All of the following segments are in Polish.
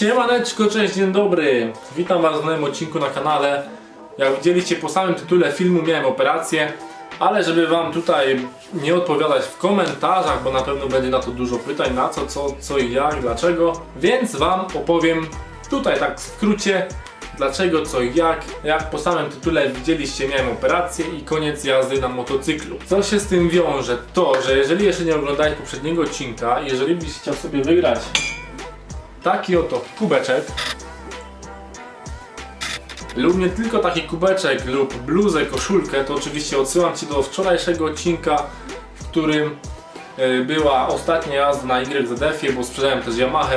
Siemaneczko, cześć, dzień dobry. Witam was w nowym odcinku na kanale. Jak widzieliście po samym tytule filmu miałem operację, ale żeby wam tutaj nie odpowiadać w komentarzach, bo na pewno będzie na to dużo pytań, na co, co, co i jak, dlaczego, więc wam opowiem tutaj tak w skrócie, dlaczego, co i jak. Jak po samym tytule widzieliście miałem operację i koniec jazdy na motocyklu. Co się z tym wiąże? To, że jeżeli jeszcze nie oglądałeś poprzedniego odcinka, jeżeli byś chciał sobie wygrać taki oto kubeczek lub nie tylko taki kubeczek lub bluzę, koszulkę, to oczywiście odsyłam Ci do wczorajszego odcinka, w którym e, była ostatnia jazda na YZF-ie, bo sprzedałem też Yamaha,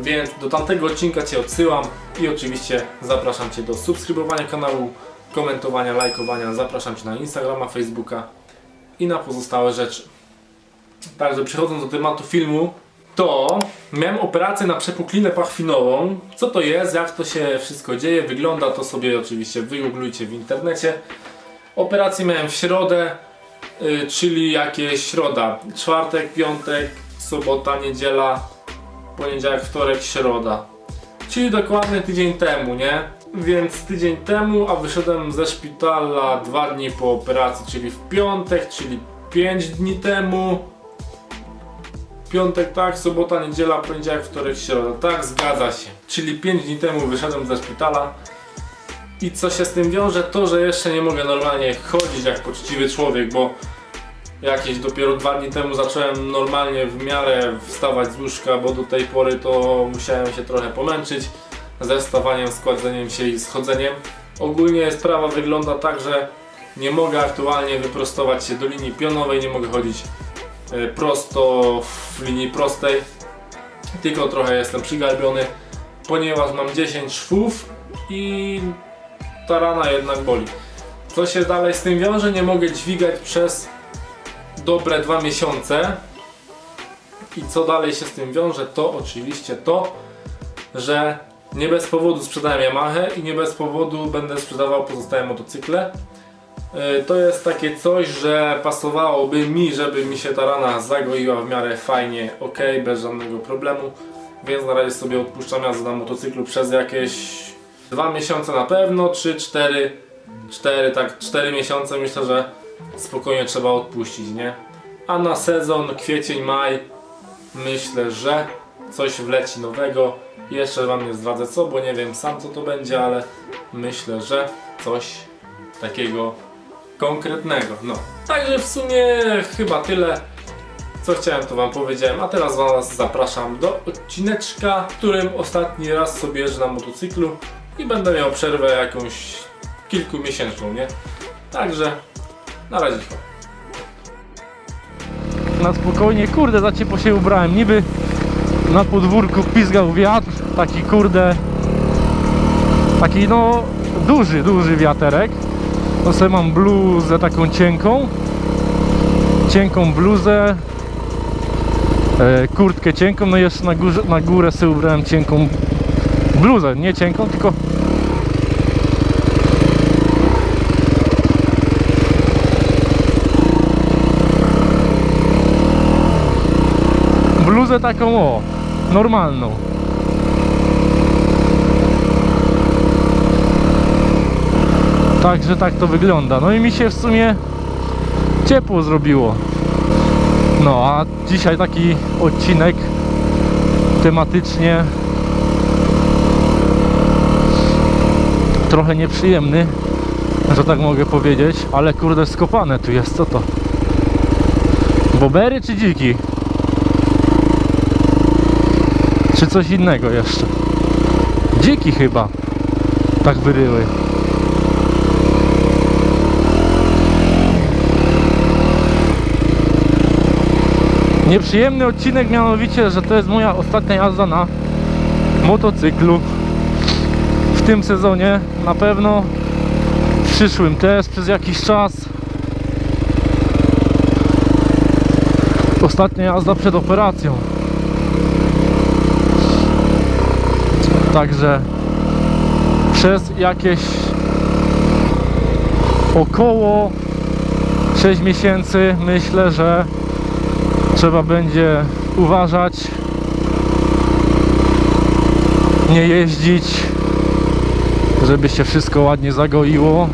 więc do tamtego odcinka Cię odsyłam i oczywiście zapraszam Cię do subskrybowania kanału, komentowania, lajkowania, zapraszam Cię na Instagrama, Facebooka i na pozostałe rzeczy. Także przechodząc do tematu filmu, to miałem operację na przepuklinę pachwinową. Co to jest, jak to się wszystko dzieje, wygląda to sobie oczywiście wygooglujcie w internecie. Operację miałem w środę, y, czyli jakieś środa, czwartek, piątek, sobota, niedziela, poniedziałek, wtorek, środa. Czyli dokładnie tydzień temu, nie? Więc tydzień temu, a wyszedłem ze szpitala dwa dni po operacji, czyli w piątek, czyli 5 dni temu. Piątek tak, sobota, niedziela, poniedziałek, wtorek, środa. Tak, zgadza się. Czyli 5 dni temu wyszedłem ze szpitala. I co się z tym wiąże? To, że jeszcze nie mogę normalnie chodzić jak poczciwy człowiek, bo jakieś dopiero dwa dni temu zacząłem normalnie w miarę wstawać z łóżka, bo do tej pory to musiałem się trochę pomęczyć ze wstawaniem, składzeniem się i schodzeniem. Ogólnie sprawa wygląda tak, że nie mogę aktualnie wyprostować się do linii pionowej, nie mogę chodzić prosto w linii prostej, tylko trochę jestem przygarbiony, ponieważ mam 10 szwów i ta rana jednak boli. Co się dalej z tym wiąże? Nie mogę dźwigać przez dobre dwa miesiące. I co dalej się z tym wiąże? To oczywiście to, że nie bez powodu sprzedałem Yamaha i nie bez powodu będę sprzedawał pozostałe motocykle. Yy, To jest takie coś, że pasowałoby mi, żeby mi się ta rana zagoiła w miarę fajnie, ok, bez żadnego problemu. Więc na razie sobie odpuszczam jazdę na motocyklu przez jakieś dwa miesiące na pewno, 3, 4, 4, tak 4 miesiące myślę, że spokojnie trzeba odpuścić, nie? A na sezon kwiecień, maj myślę, że coś wleci nowego. Jeszcze wam nie zdradzę co, bo nie wiem sam co to będzie, ale myślę, że coś takiego konkretnego. No. Także w sumie chyba tyle. Co chciałem to wam powiedziałem, a teraz was zapraszam do odcineczka, w którym ostatni raz sobie jeżdżę na motocyklu i będę miał przerwę jakąś kilkumiesięczną, nie? Także na razie. na spokojnie, kurde, za ciepło się ubrałem, niby na podwórku pizgał wiatr, taki kurde, taki no duży, duży wiaterek, to sobie mam bluzę taką cienką, cienką bluzę, e, kurtkę cienką, no i jeszcze na, górze, na górę sobie ubrałem cienką bluzę, nie cienką, tylko bluzę taką o, normalną. Także tak to wygląda. No i mi się w sumie ciepło zrobiło. No a dzisiaj taki odcinek tematycznie trochę nieprzyjemny, że tak mogę powiedzieć, ale kurde skopane tu jest, co to? Bobery czy dziki? Czy coś innego jeszcze? Dziki chyba tak wyryły. Nieprzyjemny odcinek mianowicie, że to jest moja ostatnia jazda na motocyklu w tym sezonie. Na pewno w przyszłym też przez jakiś czas. Ostatnia jazda przed operacją. Także przez jakieś około 6 miesięcy myślę, że trzeba będzie uważać nie jeździć, żeby się wszystko ładnie zagoiło.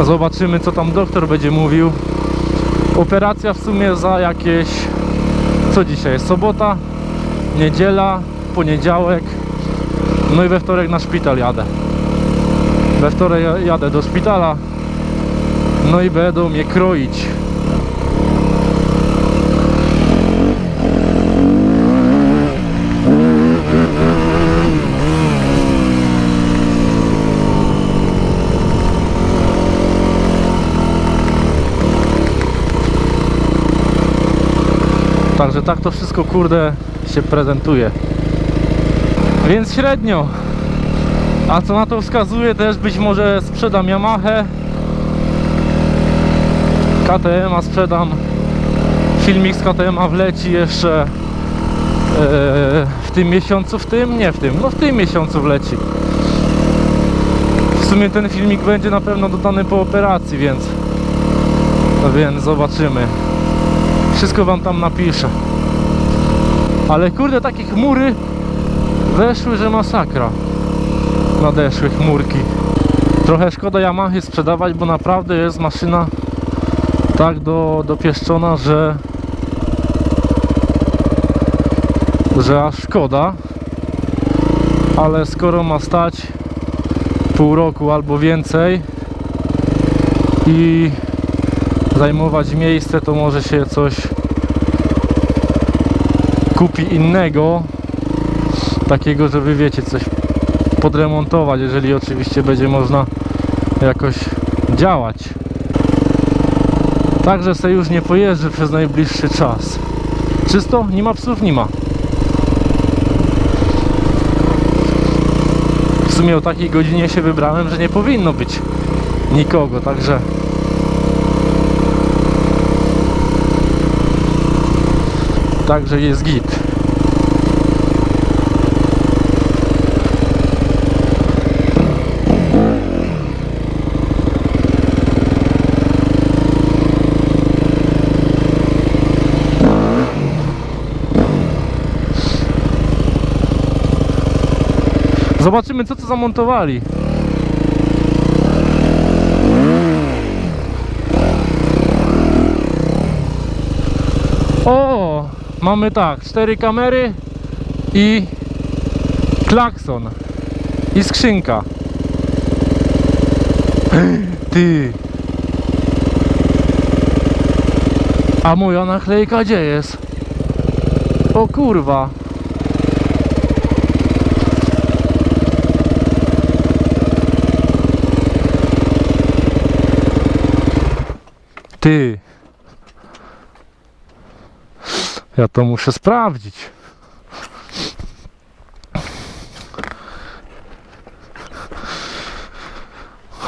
A Zobaczymy co tam doktor będzie mówił. Operacja w sumie za jakieś co dzisiaj jest sobota, niedziela, poniedziałek. No i we wtorek na szpital jadę. We wtorek ja- jadę do szpitala. No i będą mnie kroić. Także tak to wszystko kurde się prezentuje. Więc średnio. A co na to wskazuje też być może sprzedam Yamahę. KTM-a sprzedam. Filmik z KTM-a wleci jeszcze e, w tym miesiącu, w tym, nie w tym, no w tym miesiącu wleci. W sumie ten filmik będzie na pewno dodany po operacji, więc więc zobaczymy. Wszystko wam tam napiszę. Ale kurde, takie chmury weszły, że masakra. Nadeszły chmurki. Trochę szkoda Yamahy sprzedawać, bo naprawdę jest maszyna tak do, dopieszczona, że że aż szkoda. Ale skoro ma stać pół roku albo więcej i zajmować miejsce, to może się coś kupi innego takiego, żeby wiecie, coś podremontować, jeżeli oczywiście będzie można jakoś działać. Także se już nie pojeżdżę przez najbliższy czas. Czysto? Nie ma psów? Nie ma. W sumie o takiej godzinie się wybrałem, że nie powinno być nikogo, także Także jest git. Zobaczymy co to zamontowali. O, mamy tak, cztery kamery i klakson i skrzynka. Ty. A moja naklejka gdzie jest? O kurwa. Ty. Ja to muszę sprawdzić.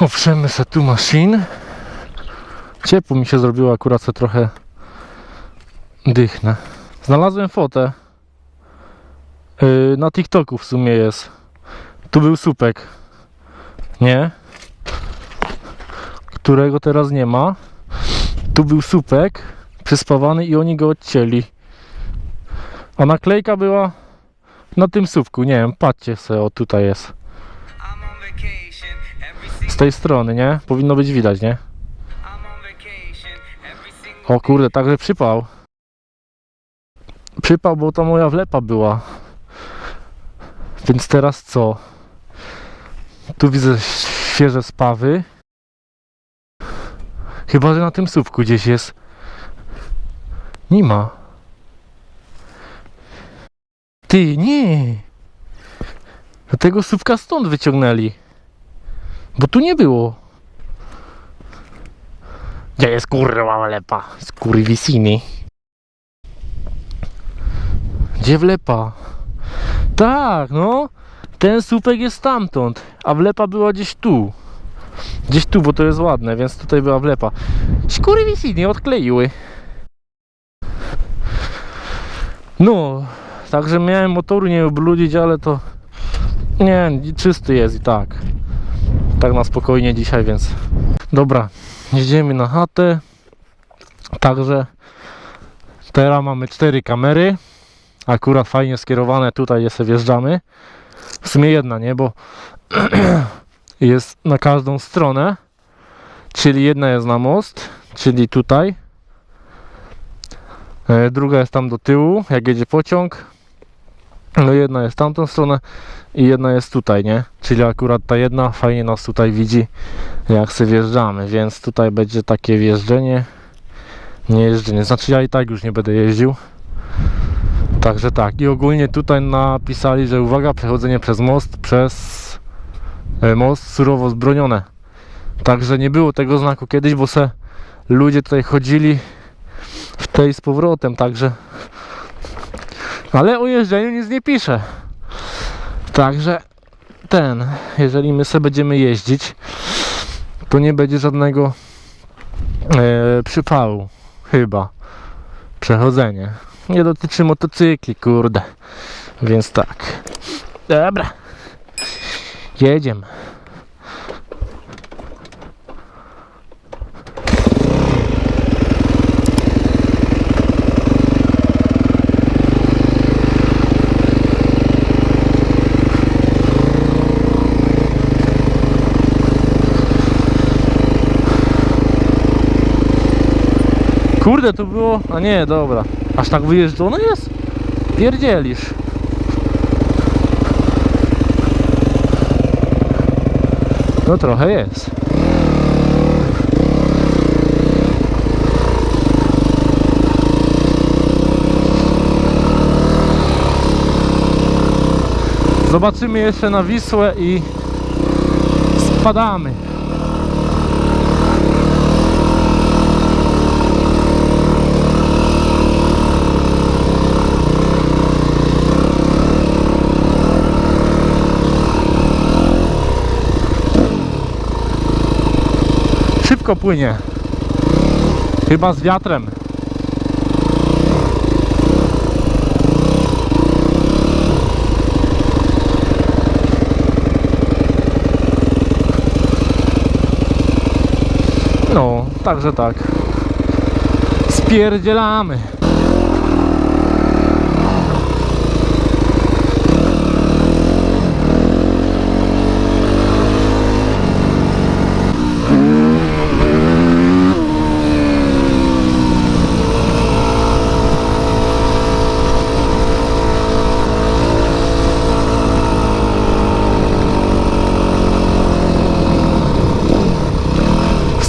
Oprzemy se tu maszyn. Ciepło mi się zrobiło, akurat se trochę dychnę. Znalazłem fotę. Yy, na TikToku w sumie jest. Tu był supek. Nie? Którego teraz nie ma. Tu był supek przyspawany i oni go odcięli. A naklejka była na tym słupku, nie wiem, patrzcie sobie, o tutaj jest. Z tej strony, nie? Powinno być widać, nie? O kurde, także przypał. Przypał, bo to moja wlepa była. Więc teraz co? Tu widzę świeże spawy. Chyba, że na tym słupku gdzieś jest. Nie ma. Ty, nie. Do tego słupka stąd wyciągnęli. Bo tu nie było. Gdzie jest kurwa lepa? Skurwisini. Gdzie wlepa? Tak, no. Ten słupek jest stamtąd, a wlepa była gdzieś tu. Gdzieś tu, bo to jest ładne, więc tutaj była wlepa. Skurwisini odkleiły. No, także miałem motoru nie ubrudzić, ale to nie, czysty jest i tak. Tak na spokojnie dzisiaj, więc dobra, jedziemy na chatę. Także teraz mamy cztery kamery. akurat fajnie skierowane, tutaj je sobie wjeżdżamy. W sumie jedna, nie? Bo jest na każdą stronę. Czyli jedna jest na most, czyli tutaj. E, Druga jest tam do tyłu, jak jedzie pociąg. No jedna jest tamtą stronę i jedna jest tutaj, nie? Czyli akurat ta jedna fajnie nas tutaj widzi, jak sobie wjeżdżamy, więc tutaj będzie takie wjeżdżenie, nie jeżdżenie. Znaczy ja i tak już nie będę jeździł. Także tak. I ogólnie tutaj napisali, że uwaga, przechodzenie przez most, przez e, most surowo zbronione. Także nie było tego znaku kiedyś, bo se ludzie tutaj chodzili w tej z powrotem, także ale o jeżdżeniu nic nie pisze. Także ten, jeżeli my sobie będziemy jeździć, to nie będzie żadnego e, przypału, chyba. Przechodzenie. Nie dotyczy motocykli, kurde. Więc tak. Dobra. Jedziemy. Kurde, to było... A nie, dobra. Aż tak wyjeżdżone jest? Pierdzielisz. No trochę jest. Zobaczymy jeszcze na Wisłę i spadamy. Szybko płynie. Chyba z wiatrem. No, także tak. Spierdzielamy.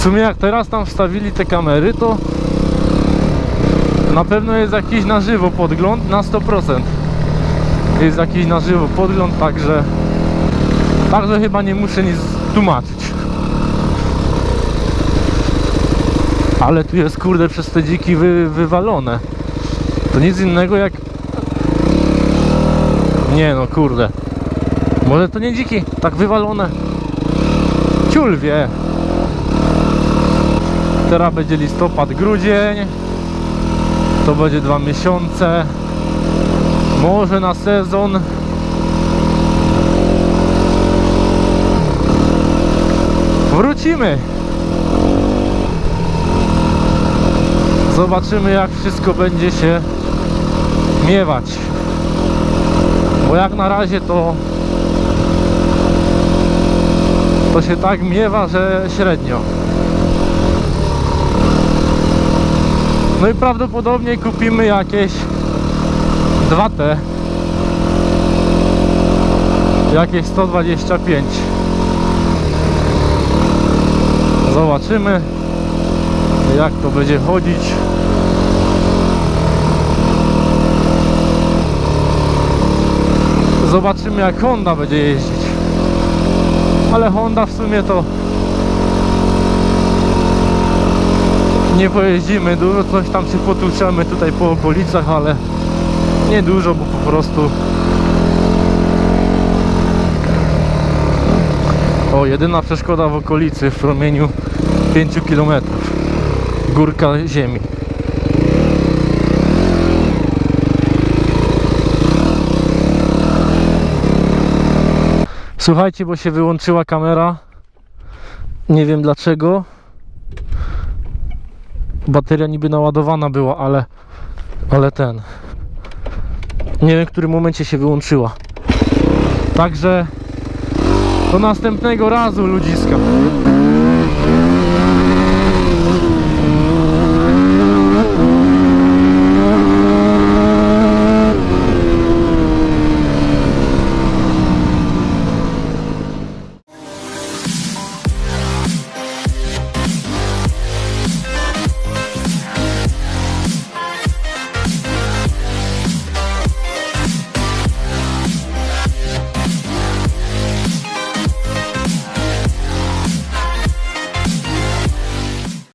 Sumie jak teraz tam wstawili te kamery, to na pewno jest jakiś na żywo podgląd na 100%. Jest jakiś na żywo podgląd, także także chyba nie muszę nic tłumaczyć. Ale tu jest kurde przez te dziki wy, wywalone. To nic innego jak Nie no kurde. Może to nie dziki, tak wywalone. Ciul wie. Teraz będzie listopad, grudzień. To będzie dwa miesiące. Może na sezon. Wrócimy. Zobaczymy jak wszystko będzie się miewać. Bo jak na razie to to się tak miewa, że średnio. No i prawdopodobnie kupimy jakieś 2T. Jakieś 125. Zobaczymy jak to będzie chodzić. Zobaczymy jak Honda będzie jeździć. Ale Honda w sumie to nie pojeździmy dużo, coś tam się potłuczemy tutaj po okolicach, ale nie dużo, bo po prostu o, jedyna przeszkoda w okolicy w promieniu 5 km górka ziemi. Słuchajcie, bo się wyłączyła kamera. Nie wiem dlaczego bateria niby naładowana była, ale ale ten Nie wiem, w którym momencie się wyłączyła. Także do następnego razu ludziska.